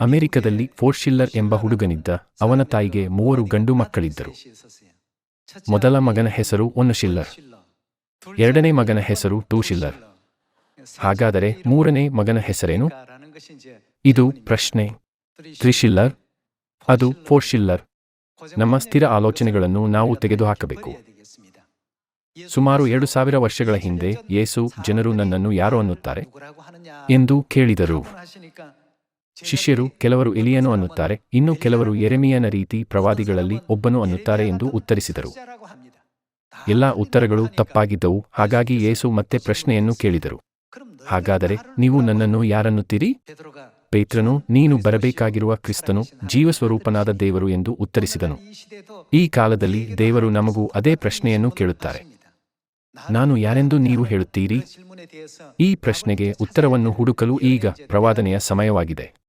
ಅಮೆರಿಕದಲ್ಲಿ ಫೋರ್ಶಿಲ್ಲರ್ ಎಂಬ ಹುಡುಗನಿದ್ದ. ಅವನ ತಾಯಿಗೆ ಮೂವರು ಗಂಡು ಮಕ್ಕಳಿದ್ದರು. ಮೊದಲ ಮಗನ ಹೆಸರು ಒನ್ ಶಿಲ್ಲರ್. ಎರಡನೇ ಮಗನ ಹೆಸರು ಟೂ ಶಿಲ್ಲರ್. ಹಾಗಾದರೆ ಮೂರನೇ ಮಗನ ಹೆಸರೇನು? ಇದು ಪ್ರಶ್ನೆ. ತ್ರಿಶಿಲ್ಲರ್ ಅದು ಫೋರ್ಶಿಲ್ಲರ್ ನಮ್ಮ ಸ್ಥಿರ ಆಲೋಚನೆಗಳನ್ನು ನಾವು ತೆಗೆದುಹಾಕಬೇಕು. ಸುಮಾರು ಎರಡು ಸಾವಿರ ವರ್ಷಗಳ ಹಿಂದೆ ಯೇಸು ಜನರು ನನ್ನನ್ನು ಯಾರು ಅನ್ನುತ್ತಾರೆ? ಎಂದು ಕೇಳಿದರು. ಶಿಷ್ಯರು ಕೆಲವರು ಎಲಿಯನು ಅನ್ನುತ್ತಾರೆ, ಇನ್ನು ಕೆಲವರು ಎರೆಮಿಯನ ರೀತಿ ಪ್ರವಾದಿಗಳಲ್ಲಿ ಒಬ್ಬನು ಅನ್ನುತ್ತಾರೆ ಎಂದು ಉತ್ತರಿಸಿದರು. ಎಲ್ಲಾ ಉತ್ತರಗಳು ತಪ್ಪಾಗಿದ್ದವು, ಹಾಗಾಗಿ ಯೇಸು ಮತ್ತೆ ಪ್ರಶ್ನೆಯನ್ನು ಕೇಳಿದರು. ಹಾಗಾದರೆ ನೀವು ನನ್ನನ್ನು ಯಾರನ್ನುತ್ತೀರಿ? ಪೇತ್ರನು, ನೀನು ಬರಬೇಕಾಗಿರುವ ಕ್ರಿಸ್ತನು ಜೀವಸ್ವರೂಪನಾದ ದೇವರು ಎಂದು ಉತ್ತರಿಸಿದನು. ಈ ಕಾಲದಲ್ಲಿ ದೇವರು ನಮಗೂ ಅದೇ ಪ್ರಶ್ನೆಯನ್ನು ಕೇಳುತ್ತಾರೆ. ನಾನು ಯಾರೆಂದು ನೀವು ಹೇಳುತ್ತೀರಿ? ಈ ಪ್ರಶ್ನೆಗೆ ಉತ್ತರವನ್ನು ಹುಡುಕಲು ಈಗ ಪ್ರವಾದನೆಯ ಸಮಯವಾಗಿದೆ.